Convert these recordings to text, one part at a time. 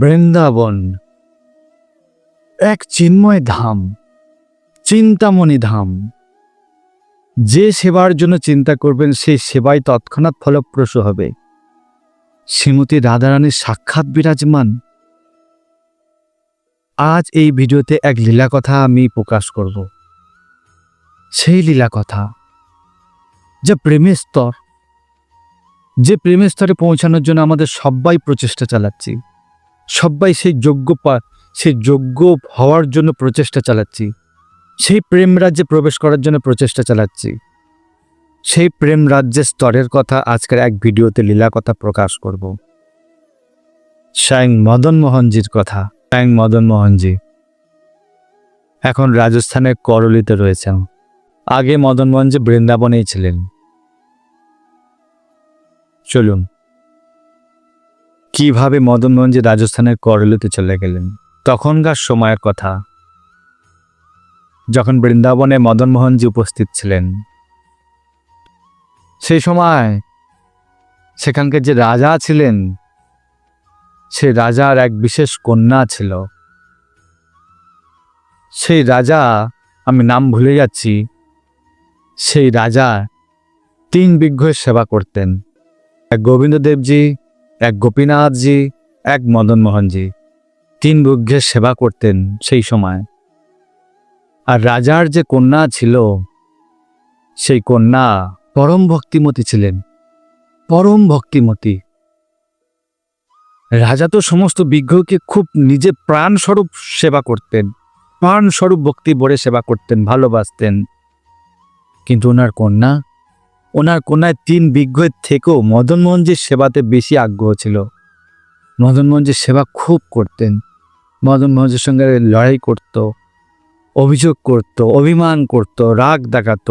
বৃন্দাবন। এক চিন্ময় ধাম, চিন্তামণি ধাম। যে সেবার জন্য চিন্তা করবেন, সেই সেবাই তৎক্ষণাৎ ফলপ্রসূ হবে। শ্রীমতী রাধারানীর সাক্ষাৎ বিরাজমান। আজ এই ভিডিওতে এক লীলা কথা আমি প্রকাশ করব। সেই লীলা কথা, যা প্রেমের স্তর। যে প্রেমের স্তরে পৌঁছানোর জন্য আমাদের সবাই প্রচেষ্টা চালাচ্ছি। সবাই সেই যোগ্য পা সেই যোগ্য হওয়ার জন্য প্রচেষ্টা চালাচ্ছি। সেই প্রেম রাজ্যে প্রবেশ করার জন্য প্রচেষ্টা চালাচ্ছি। সেই প্রেম রাজ্যের স্তরের কথা আজকের এক ভিডিওতে লীলা কথা প্রকাশ করব। স্বয়ং মদন মোহনজির কথা। স্বয়ং মদন মোহনজি। এখন রাজস্থানের করলিতে রয়েছেন। আগে মদন মোহনজি বৃন্দাবনেই ছিলেন। চলুন। কীভাবে মদন মোহনজি রাজস্থানের করলিতে চলে গেলেন? তখনকার সময়ের কথা। যখন বৃন্দাবনে মদনমোহনজি উপস্থিত ছিলেন, সেই সময় সেখানকার যে রাজা ছিলেন, সে রাজার এক বিশেষ কন্যা ছিল। সেই রাজা, আমি নাম ভুলে যাচ্ছি, সেই রাজা তিন বিঘ্নের সেবা করতেন। গোবিন্দদেবজি এক গোপীনাথজি, এক মদন মোহনজি তিন বিঘ্নের সেবা করতেন সেই সময়। আর রাজার যে কন্যা ছিল, সেই কন্যা পরম ভক্তিমতী ছিলেন। পরম ভক্তিমতী। রাজা তো সমস্ত বিজ্ঞকে খুব নিজে প্রাণস্বরূপ সেবা করতেন। প্রাণস্বরূপ ভক্তি ভরে সেবা করতেন, ভালোবাসতেন। কিন্তু ওনার কন্যা ওনার কন্যায় তিন বিজ্ঞের থেকেও মদন মোহনজির সেবাতে বেশি আগ্রহ ছিল। মদন মোহনজির সেবা খুব করতেন। মদন মোহনজির সঙ্গে লড়াই করত, অভিযোগ করত, অভিমান করত, রাগ দেখাত,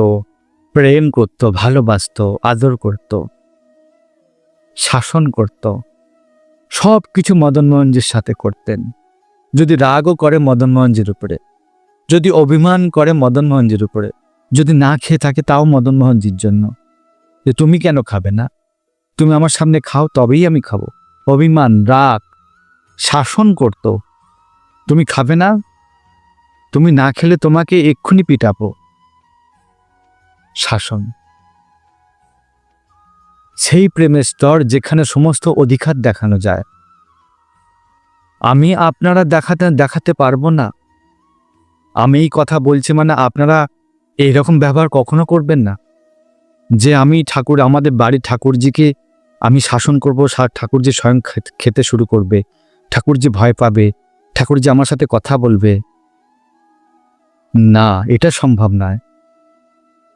প্রেম করত, ভালোবাসত, আদর করত, শাসন করত। সব কিছু মদন মোহনজির সাথে করতেন। যদি রাগও করে মদন মোহনজির উপরে, যদি অভিমান করে মদন মোহনজির উপরে, যদি না খেয়ে থাকে তাও মদন মোহনজির জন্য। যে তুমি কেন খাবে না? তুমি আমার সামনে খাও, তবেই আমি খাব। অভিমান, রাগ, শাসন করত। তুমি খাবে না? তুমি না খেলে তোমাকে এক্ষুনি পিটাবো। শাসন। সেই প্রেমের স্তর যেখানে সমস্ত অধিকার দেখানো যায়। আমি আপনারা দেখাতে দেখাতে পারব না। আমি এই কথা বলছি মানে আপনারা এইরকম ব্যবহার কখনো করবেন না। যে আমি ঠাকুর, আমাদের বাড়ির ঠাকুরজিকে আমি শাসন করব ঠাকুরজি স্বয়ং খেতে শুরু করবে। ঠাকুরজি ভয় পাবে, ঠাকুরজি আমার সাথে কথা বলবে। না, এটা সম্ভব নয়।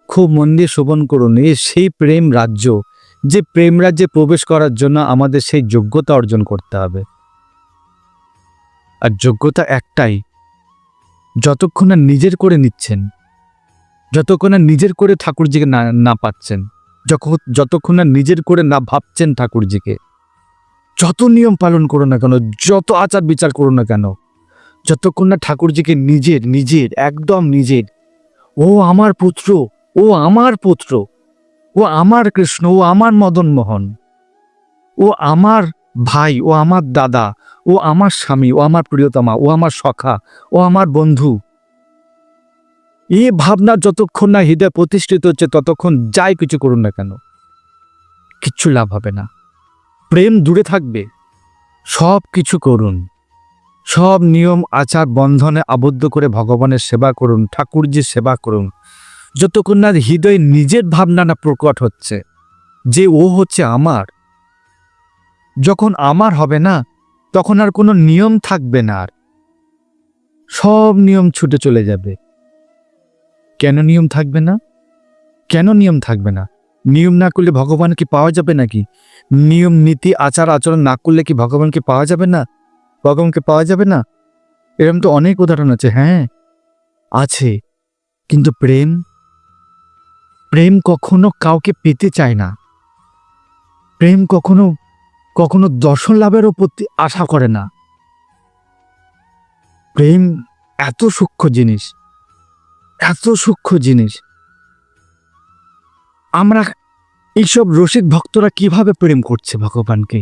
খুব মন দিয়ে শোভন করুন, এ সেই প্রেম রাজ্য, যে প্রেম রাজ্যে প্রবেশ করার জন্য আমাদের সেই যোগ্যতা অর্জন করতে হবে। আর যোগ্যতা একটাই, যতক্ষণ না নিজের করে নিচ্ছেন যতক্ষণ না নিজের করে ঠাকুরজিকে না না পাচ্ছেন যতক্ষণ না নিজের করে না ভাবছেন ঠাকুরজিকে যত নিয়ম পালন করো না কেন যত আচার বিচার করো না কেন যতক্ষণ না ঠাকুরজিকে নিজের নিজের একদম নিজের ও আমার পুত্র ও আমার পুত্র ও আমার কৃষ্ণ ও আমার মদন মোহন ও আমার ভাই ও আমার দাদা ও আমার স্বামী ও আমার প্রিয়তমা ও আমার সখা ও আমার বন্ধু এই ভাবনা যতক্ষণ না হৃদয় প্রতিষ্ঠিত হচ্ছে, ততক্ষণ যাই কিছু করুন না কেন? কিচ্ছু লাভ হবে না। প্রেম দূরে থাকবে। সব কিছু করুন। সব নিয়ম, আচার, বন্ধনে আবদ্ধ করে ভগবানের সেবা করুন, ঠাকুরজির সেবা করুন। যতক্ষণ না হৃদয়ে নিজের ভাবনা না প্রকট হচ্ছে, যে ও হচ্ছে আমার, যখন আমার হবে না, তখন আর কোনো নিয়ম থাকবে না আর। সব নিয়ম ছুটে চলে যাবে। কেন নিয়ম থাকবে না? কেন নিয়ম থাকবে না? নিয়ম না করলে ভগবানকে পাওয়া যাবে নাকি? নিয়ম, নীতি, আচার, আচরণ না করলে কি ভগবানকে পাওয়া যাবে না? ভগবানকে পাওয়া যাবে না? এরকম তো অনেক উদাহরণ আছে হ্যাঁ। আছে। কিন্তু প্রেম প্রেম কখনো কাউকে পেতে চায় না। প্রেম কখনো কখনো দর্শন লাভেরও প্রতি আশা করে না। প্রেম এত সূক্ষ্ম জিনিস। এত সূক্ষ্ম জিনিস। আমরা এইসব রসিক ভক্তরা কীভাবে প্রেম করছে ভগবানকে?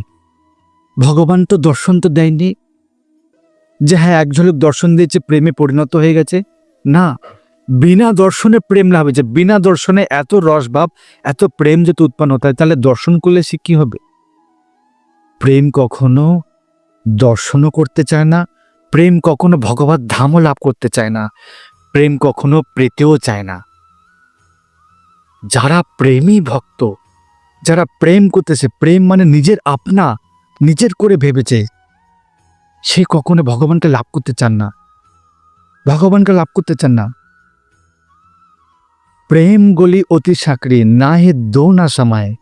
ভগবান তো দর্শন তো দেয়নি। যে হ্যাঁ এক ঝলক দর্শন দিয়েছে, প্রেমে পরিণত হয়ে গেছে। না, বিনা দর্শনে প্রেম লাভ হয়েছে। বিনা দর্শনে এত রসভাব এত প্রেম যদি উৎপন্ন হতে হয়, তাহলে দর্শন করলে সে কি হবে? প্রেম কখনো দর্শনও করতে চায় না, প্রেম কখনো ভগবত ধামও লাভ করতে চায় না। প্রেম কখনো পেতেও চায় না। যারা প্রেমী ভক্ত, যারা প্রেম করতেছে, প্রেম মানে নিজের আপনা, নিজের করে ভেবেছে, সে কখনো ভগবানকে লাভ করতে চান না। ভগবানকে লাভ করতে চান না। প্রেম গলি অতি সাকরি না হে দো না সময়।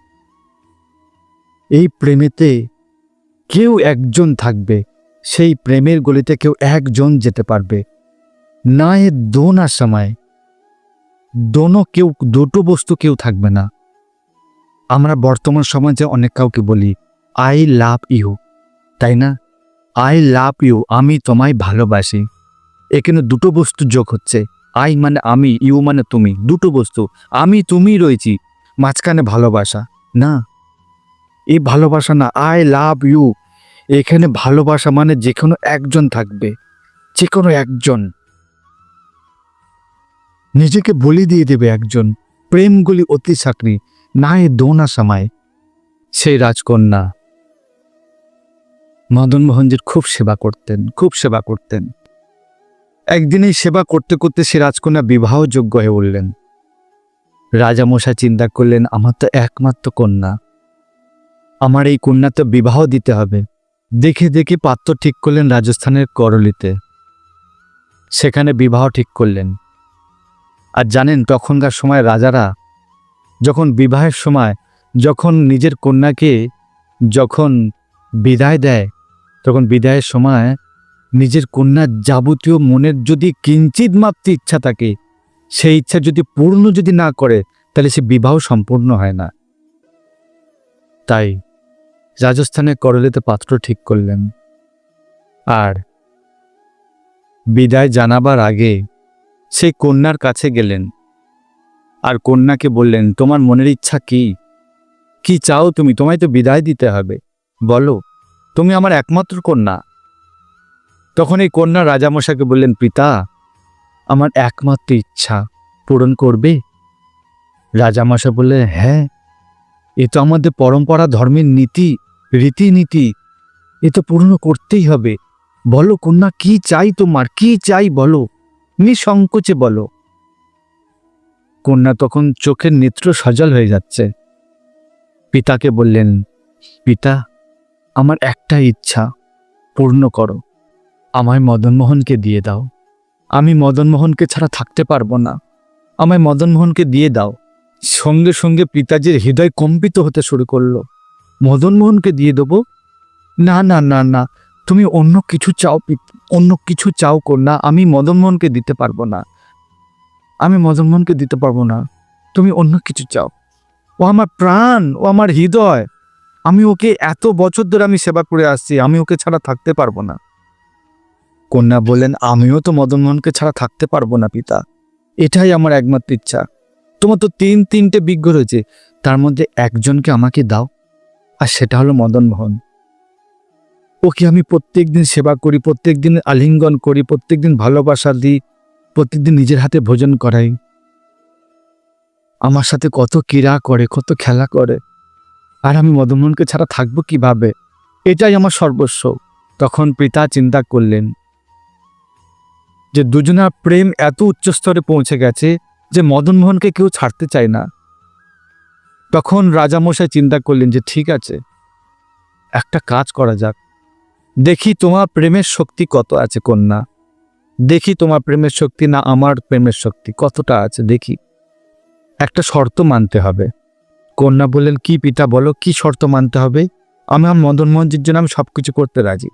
এই প্রেমেতে কেউ একজন থাকবে, সেই প্রেমের গলিতে কেউ একজন যেতে পারবে। না এ দো না সময়, দোনো কেউ, দুটো বস্তু কেউ থাকবে না। আমরা বর্তমান সমাজে অনেক কাউকে বলি, আই লাভ ইউ তাই না? আই লাভ ইউ আমি তোমায় ভালোবাসি। এখানে দুটো বস্তু যোগ হচ্ছে। আই মানে আমি, ইউ মানে তুমি, দুটো বস্তু। আমি তুমি রয়েছি, মাঝখানে ভালোবাসা। না, এই ভালোবাসা না, আই লাভ ইউ এখানে ভালোবাসা মানে যে কোনো একজন থাকবে যে কোনো একজন। নিজেকে বলি দিয়ে দেবে একজন প্রেমগুলি অতি চাকরি না এ দোনা সময়। সেই রাজকন্যা। মদন মোহনজির খুব সেবা করতেন, খুব সেবা করতেন। একদিন এই সেবা করতে করতে সে রাজকন্যা বিবাহযোগ্য হয়ে উঠলেন। রাজামশাই চিন্তা করলেন, আমার তো একমাত্র কন্যা। আমার এই কন্যা তো বিবাহ দিতে হবে। দেখে দেখে পাত্র ঠিক করলেন রাজস্থানের করলিতে। সেখানে বিবাহ ঠিক করলেন। আর জানেন তখনকার সময় রাজারা যখন বিবাহের সময় যখন নিজের কন্যাকে যখন বিদায় দেয়, তখন বিদায়ের সময় নিজের কন্যার যাবতীয় মনের যদি কিঞ্চিত মাত্র ইচ্ছা থাকে, সেই ইচ্ছা যদি পূর্ণ যদি না করে, তাহলে সে বিবাহ সম্পূর্ণ হয় না। তাই রাজস্থানে করলেতে পাত্র ঠিক করলেন। আর বিদায় জানাবার আগে সেই কন্যার কাছে গেলেন। আর কন্যাকে বললেন, তোমার মনের ইচ্ছা কি? কি চাও তুমি? তোমায় তো বিদায় দিতে হবে। বলো, তুমি আমার একমাত্র কন্যা? তখন এই কন্যা রাজামশাকে বললেন, পিতা, আমার একমাত্র ইচ্ছা পূরণ করবে? রাজামশা বললেন হ্যাঁ এ তো আমাদের পরম্পরা, ধর্মের নীতি, রীতিনীতি, এ তো পূর্ণ করতেই হবে। বলো, কন্যা, কি চাই তোমার? কি চাই বলো? নিঃসংকোচে বলো। কন্যা তখন চোখের নেত্র সজল হয়ে যাচ্ছে। পিতাকে বললেন, পিতা, আমার একটা ইচ্ছা পূর্ণ করো। আমায় মদনমোহনকে দিয়ে দাও। আমি মদনমোহনকে ছাড়া থাকতে পারব না। আমায় মদনমোহনকে দিয়ে দাও। সঙ্গে সঙ্গে পিতাজির হৃদয় কম্পিত হতে শুরু করল। মদনমোহনকে দিয়ে দেবো? না না না না। তুমি অন্য কিছু চাও পিত- অন্য কিছু চাও কন্যা আমি মদনমোহনকে দিতে পারব না। আমি মদনমোহনকে দিতে পারব না। তুমি অন্য কিছু চাও। ও আমার প্রাণ, ও আমার হৃদয়। আমি ওকে এত বছর ধরে আমি সেবা করে আসছি, আমি ওকে ছাড়া থাকতে পারব না। কন্যা বললেন, আমিও তো মদনমোহনকে ছাড়া থাকতে পারব না পিতা। এটাই আমার একমাত্র ইচ্ছা। তোমার তো তিন, তিনটে বিজ্ঞ রয়েছে। তার মধ্যে একজনকে আমাকে দাও। আর সেটা হলো মদনমোহন ওকে আমি প্রত্যেক দিন সেবা করি, প্রত্যেকদিন আলিঙ্গন করি প্রত্যেক দিন ভালোবাসা দিই, প্রত্যেকদিন নিজের হাতে ভোজন করাই। আমার সাথে কত ক্রীড়া করে, কত খেলা করে। আর আমি মদনমোহনকে ছাড়া থাকব কীভাবে? এটাই আমার সর্বস্ব। তখন পিতা চিন্তা করলেন যে দুজনার প্রেম এত উচ্চ স্তরে পৌঁছে গেছে যে মদনমোহনকে কেউ ছাড়তে চায় না। তখন রাজামশাই চিন্তা করলেন যে ঠিক আছে, একটা কাজ করা যাক। দেখি তোমার প্রেমের শক্তি কত আছে, কন্যা। দেখি তোমার প্রেমের শক্তি না আমার প্রেমের শক্তি, কতটা আছে, দেখি। একটা শর্ত মানতে হবে। কন্যা বললেন, কি পিতা বলো, কি শর্ত মানতে হবে? আমি আমার মদনমোহনজির জন্য আমি সব কিছু করতে রাজি।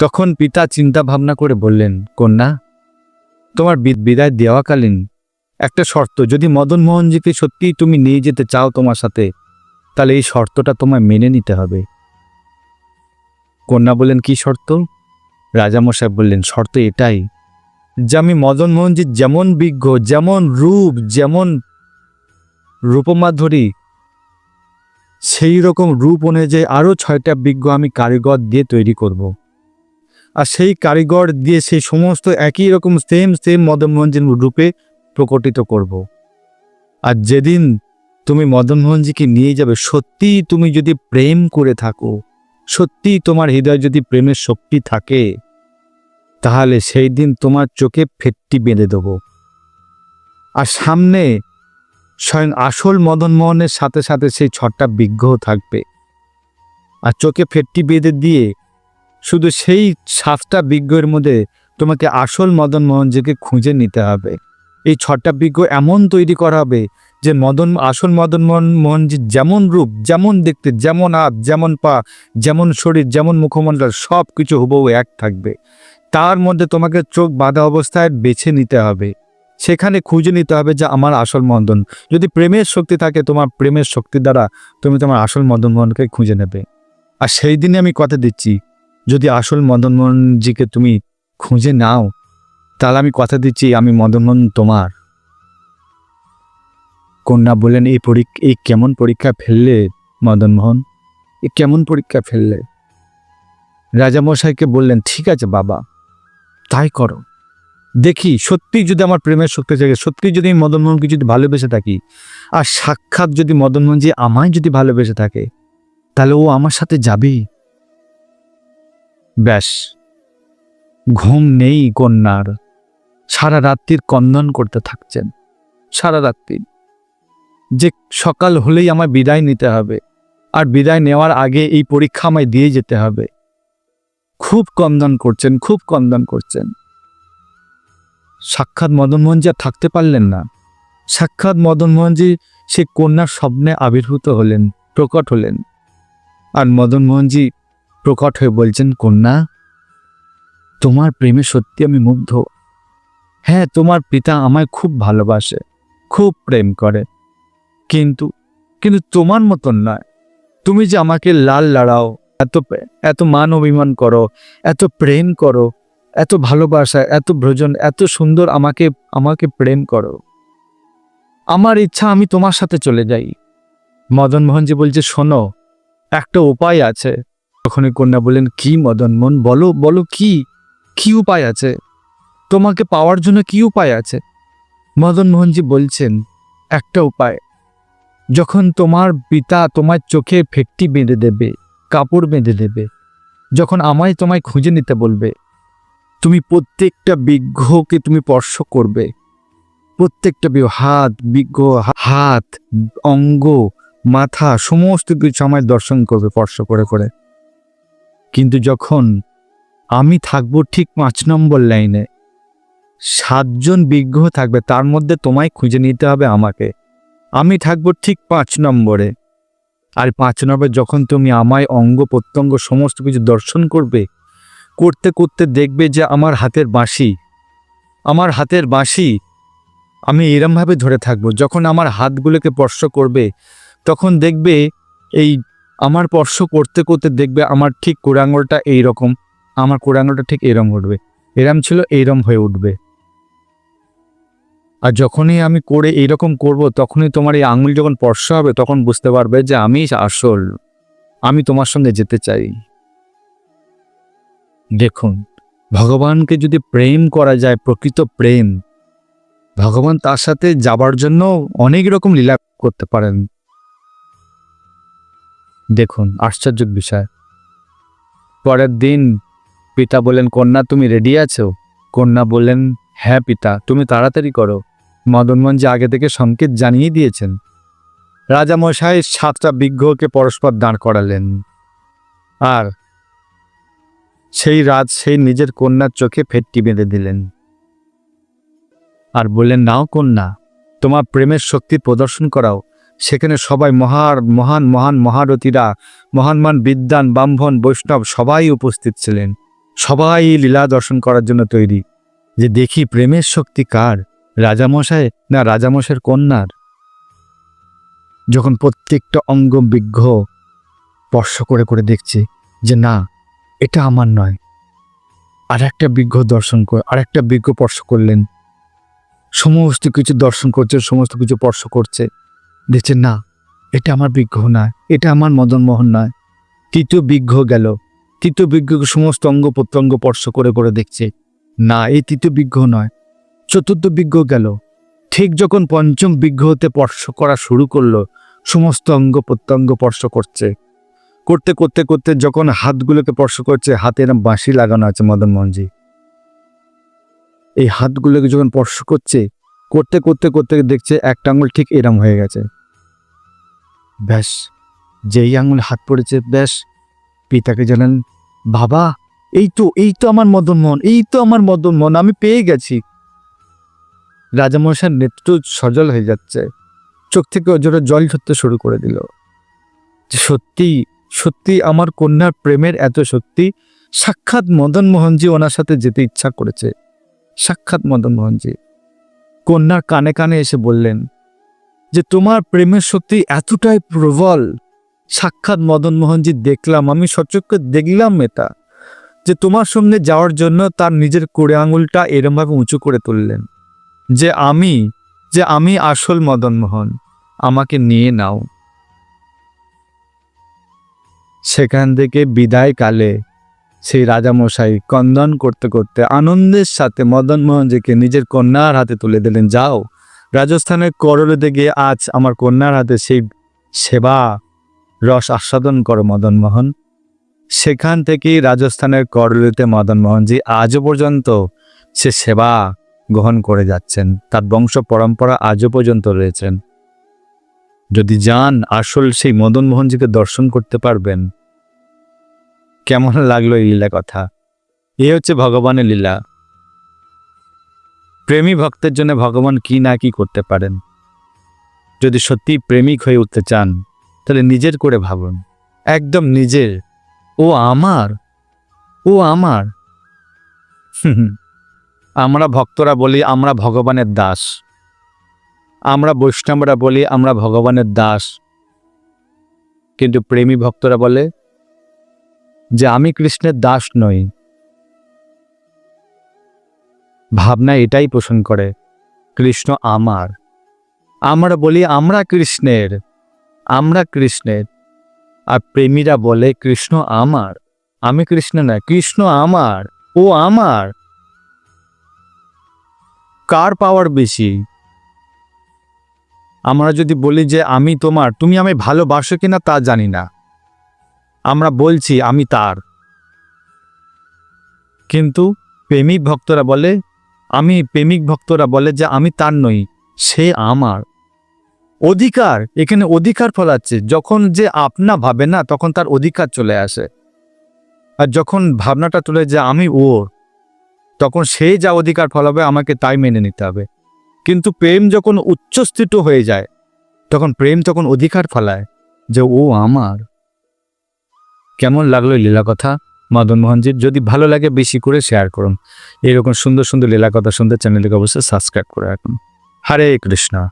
তখন পিতা চিন্তা ভাবনা করে বললেন, কন্যা, তোমার বিদায় দেওয়াকালীন একটা শর্ত, যদি মদন মোহনজিকে সত্যিই তুমি নিয়ে যেতে চাও তোমার সাথে, তাহলে এই শর্তটা তোমায় মেনে নিতে হবে। কন্যা বললেন, কি শর্ত রাজামশাই বললেন, শর্ত এটাই যে আমি মদন মোহনজির যেমন বিজ্ঞ, যেমন রূপ, যেমন রূপমাধুরী, সেই রকম রূপ অনুযায়ী আরও ছয়টা বিজ্ঞ আমি কারিগর দিয়ে তৈরি করব। আর সেই কারিগর দিয়ে সেই সমস্ত একই রকম সেম সেম মদনমোহনজির রূপে প্রকটিত করব। আর যেদিন তুমি মদনমোহনজিকে নিয়ে যাবে সত্যি তুমি যদি প্রেম করে থাকো সত্যি তোমার হৃদয় যদি প্রেমের শক্তি থাকে, তাহলে সেই দিন তোমার চোখে ফেটটি বেঁধে দেবো। আর সামনে স্বয়ং আসল মদন মোহনের সাথে সাথে সেই ছটা বিগ্রহ থাকবে। আর চোখে ফেটটি বেঁধে দিয়ে শুধু সেই সাতটা বিজ্ঞের মধ্যে তোমাকে আসল মদন মোহনজিকে খুঁজে নিতে হবে। এই ছটা বিজ্ঞ এমন তৈরি করা হবে যে মদন, আসল মদন মোহন যেমন রূপ, যেমন দেখতে, যেমন হাত যেমন পা, যেমন শরীর, যেমন মুখমণ্ডল সব কিছু হুবহু এক থাকবে। তার মধ্যে তোমাকে চোখ বাঁধা অবস্থায় বেছে নিতে হবে। সেখানে খুঁজে নিতে হবে যে আমার আসল মদন। যদি প্রেমের শক্তি থাকে, তোমার প্রেমের শক্তি দ্বারা তুমি তোমার আসল মদন মোহনকে খুঁজে নেবে। আর সেই দিনে আমি কথা দিচ্ছি, যদি আসল মদনমোহনজিকে তুমি খুঁজে নাও, তাহলে আমি কথা দিচ্ছি, আমি মদনমোহন তোমার। কন্যা বললেন, এই পরীক্ষা এই কেমন পরীক্ষা ফেললে মদনমোহন এ কেমন পরীক্ষা ফেললে? রাজামশাইকে বললেন, ঠিক আছে বাবা, তাই করো। দেখি সত্যি যদি আমার প্রেমের শক্তি থাকে সত্যি যদি আমি মদনমোহনকে যদি ভালোবেসে থাকি, আর সাক্ষাৎ যদি মদনমোহন যে আমায় যদি ভালোবেসে থাকে, তাহলে ও আমার সাথে যাবেই ব্যাস, ঘুম নেই কন্যার। সারা রাত্রির কন্দন করতে থাকছেন। সারা রাত্রি। যে সকাল হলেই আমার বিদায় নিতে হবে, আর বিদায় নেওয়ার আগে এই পরীক্ষা আমায় দিয়ে যেতে হবে। খুব কন্দন করছেন, খুব কন্দন করছেন। সাক্ষাৎ মদনমোহনজি আর থাকতে পারলেন না। সাক্ষাৎ মদনমোহনজি সে কন্যার স্বপ্নে আবির্ভূত হলেন, প্রকট হলেন। আর মদনমোহনজি প্রকট হয়ে বলছেন, কন্যা, তোমার প্রেমে সত্যি আমি মুগ্ধ। হ্যাঁ তোমার পিতা আমায় খুব ভালোবাসে, খুব প্রেম করে। কিন্তু কিন্তু তোমার মতন নয়। তুমি যে আমাকে লাল লড়াও, এত এত মান অভিমান করো, এত প্রেম করো, এত ভালোবাসা, এত ভ্রজন এত সুন্দর আমাকে আমাকে প্রেম করো। আমার ইচ্ছা আমি তোমার সাথে চলে যাই। মদন মোহনজি বলছে, শোনো, একটা উপায় আছে। তখনই কন্যা বললেন, কি মদন মোহন বলো বলো কি কি উপায় আছে? তোমাকে পাওয়ার জন্য কি উপায় আছে? মদন মোহনজি বলছেন, একটা উপায়। যখন তোমার পিতা তোমার চোখে ফেটটি বেঁধে দেবে, কাপড় বেঁধে দেবে, যখন আমায় তোমায় খুঁজে নিতে বলবে, তুমি প্রত্যেকটা বিঘ্নকে তুমি স্পর্শ করবে। প্রত্যেকটা হাত, বিঘ্ন, হাত, অঙ্গ, মাথা, সমস্ত কিছু আমায় দর্শন করবে, স্পর্শ করে করে। কিন্তু যখন আমি থাকব ঠিক পাঁচ নম্বর লাইনে, সাতজন বিজ্ঞ থাকবে, তার মধ্যে তোমায় খুঁজে নিতে হবে আমাকে। আমি থাকব ঠিক পাঁচ নম্বরে। আর পাঁচ নম্বরে যখন তুমি আমায় অঙ্গ প্রত্যঙ্গ সমস্ত কিছু দর্শন করবে, করতে করতে দেখবে যে আমার হাতের বাঁশি, আমার হাতের বাঁশি আমি এরমভাবে ধরে থাকব। যখন আমার হাতগুলোকে স্পর্শ করবে, তখন দেখবে এই আমার স্পর্শ করতে করতে দেখবে আমার ঠিক কোরাঙ্গলটা এইরকম, আমার কোরাঙ্গলটা ঠিক এরম উঠবে এরম ছিল এইরম হয়ে উঠবে। আর যখনই আমি করে এইরকম করব, তখনই তোমার এই আঙুল যখন স্পর্শ হবে, তখন বুঝতে পারবে যে আমি আসল। আমি তোমার সঙ্গে যেতে চাই। দেখুন, ভগবানকে যদি প্রেম করা যায়, প্রকৃত প্রেম, ভগবান তার সাথে যাবার জন্য অনেক রকম লীলা করতে পারেন। দেখুন, আশ্চর্য বিষয়। পরের দিন পিতা বললেন, কন্যা, তুমি রেডি আছো? কন্যা বললেন হ্যাঁ পিতা, তুমি তাড়াতাড়ি করো। মদনমোহন যে আগে থেকে সংকেত জানিয়ে দিয়েছেন। রাজামশাই সাতটা বিজ্ঞকে পরস্পর দাঁড় করালেন। আর সেই রাজ সেই নিজের কন্যার চোখে ফেটটি বেঁধে দিলেন। আর বললেন, নাও কন্যা, তোমার প্রেমের শক্তি প্রদর্শন করাও। সেখানে সবাই মহার, মহান মহান মহারথীরা মহানমান বিদ্যান ব্রাহ্মণ, বৈষ্ণব সবাই উপস্থিত ছিলেন। সবাই লীলা দর্শন করার জন্য তৈরি। যে দেখি প্রেমের শক্তি কার। রাজামশাই না রাজামশাইয়ের কন্যার? যখন প্রত্যেকটা অঙ্গ বিঘ্ন স্পর্শ করে করে দেখছে যে না, এটা আমার নয়। আর একটা বিঘ্ন দর্শন করে আর একটা বিঘ্ন স্পর্শ করলেন। সমস্ত কিছু দর্শন করছে, সমস্ত কিছু স্পর্শ করছে। দেখছে না, এটা আমার বিঘ্ন নয়, এটা আমার মদন মোহন নয়। তৃতীয় বিঘ্ন গেল। তৃতীয় বিজ্ঞকে সমস্ত অঙ্গ প্রত্যঙ্গ স্পর্শ করে করে দেখছে। না, এই তৃতীয় বিজ্ঞ নয়। চতুর্থ বিজ্ঞ গেল। ঠিক যখন পঞ্চম বিজ্ঞ হতে স্পর্শ করা শুরু করল, সমস্ত অঙ্গ প্রত্যঙ্গ স্পর্শ করছে। করতে করতে করতে যখন হাতগুলোকে স্পর্শ করছে হাতে এরম বাঁশি লাগানো আছে মদন মোহনজি। এই হাতগুলোকে যখন স্পর্শ করছে, করতে করতে করতে দেখছে একটা আঙুল ঠিক এরম হয়ে গেছে। ব্যাস, যেই আঙুল হাত পড়েছে, ব্যাস, পিতাকে জানান বাবা, এই তো এই তো আমার মদন মোহন, এই তো আমার মদন মোহন, আমি পেয়ে গেছি। রাজামশার নেত্র সজল হয়ে যাচ্ছে। চোখ থেকে অজরে জল ঝরতে শুরু করে দিল। যে সত্যি সত্যি আমার কন্যার প্রেমের এত সত্যি, সাক্ষাৎ মদন মোহনজি ওনার সাথে যেতে ইচ্ছা করেছে। সাক্ষাৎ মদন মোহনজি। কন্যার কানে কানে এসে বললেন, যে তোমার প্রেমের সত্যি এতটাই প্রবল, সাক্ষাৎ মদন মোহনজি দেখলাম, আমি সচক্ষে দেখলাম এটা, যে তোমার সামনে যাওয়ার জন্য তার নিজের কোড়ে আঙুলটা এরমভাবে উঁচু করে তুললেন। যে আমি যে আমি আসল মদন মোহন আমাকে নিয়ে নাও। সেখান থেকে বিদায় কালে সেই রাজামশাই কন্দন করতে করতে আনন্দের সাথে মদন মোহনজিকে নিজের কন্যার হাতে তুলে দিলেন। যাও, রাজস্থানের করলেতে গিয়ে আজ আমার কন্যার হাতে সেই সেবা, রস আস্বাদন করো মদন মোহন সেখান থেকেই রাজস্থানের করলেতে মদন মোহনজি আজও পর্যন্ত সে সেবা গ্রহণ করে যাচ্ছেন। তার বংশ পরম্পরা আজও পর্যন্ত রয়েছেন। যদি যান, আসল সেই মদন মোহনজিকে দর্শন করতে পারবেন। কেমন লাগল এই লীলা কথা? এ হচ্ছে ভগবানের লীলা। প্রেমী ভক্তের জন্য ভগবান কি না কি করতে পারেন? যদি সত্যি প্রেমিক হয়ে উঠতে চান, তাহলে নিজের করে ভাবুন। একদম নিজের। ও আমার। ও আমার। হুম। আমরা ভক্তরা বলি, আমরা ভগবানের দাস। আমরা বৈষ্ণবরা বলি, আমরা ভগবানের দাস। কিন্তু প্রেমী ভক্তরা বলে, যে আমি কৃষ্ণের দাস নই। ভাবনা এটাই পোষণ করে, কৃষ্ণ আমার। আমরা বলি, আমরা কৃষ্ণের আমরা কৃষ্ণের। আর প্রেমীরা বলে, কৃষ্ণ আমার। আমি কৃষ্ণ না কৃষ্ণ আমার। ও আমার। কার পাওয়ার বেশি? আমরা যদি বলি যে আমি তোমার, তুমি আমি ভালোবাসো কিনা তা জানি না। আমরা বলছি আমি তার। কিন্তু প্রেমিক ভক্তরা বলে, আমি প্রেমিক ভক্তরা বলে যে আমি তার নই, সে আমার। অধিকার, এখানে অধিকার ফলাচ্ছে। যখন যে আপনা ভাবে না, তখন তার অধিকার চলে আসে। আর যখন ভাবনাটা তুলে যে আমি ওর তখন সেই যা অধিকার ফলাবে, আমাকে তাই মেনে নিতে হবে। কিন্তু প্রেম যখন উচ্চস্থিত হয়ে যায়, তখন প্রেম তখন অধিকার ফলায় যে ও আমার। কেমন লাগল লীলা কথা? মদন মোহনজির, যদি ভালো লাগে বেশি করে শেয়ার করুন। এরকম সুন্দর সুন্দর লীলা কথা শুনতে চ্যানেলটিকে অবশ্যই সাবস্ক্রাইব করে রাখুন। হরে কৃষ্ণ।